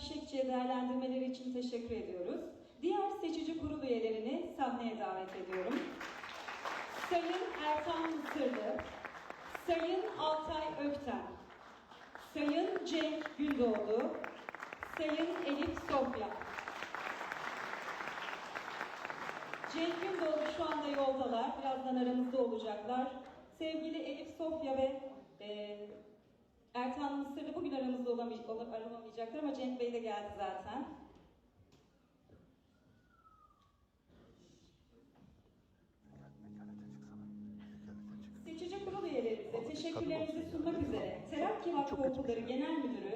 Fişekçi'ye değerlendirmeleri için teşekkür ediyoruz. Diğer seçici kurul üyelerini sahneye davet ediyorum. Sayın Ertan Mısırlı, Sayın Altay Ökten, Sayın Cenk Gündoğdu, Sayın Elif Sofya. Cenk Gündoğdu şu anda yoldalar, birazdan aramızda olacaklar. Sevgili Elif Sofya ve Mısırlı bugün aramızda olamayacaklar ama Cenk Bey de geldi zaten. Seçici kurul üyelerimize teşekkürlerimizi sunmak üzere. Terakki Vakfı Okulları Genel Müdürü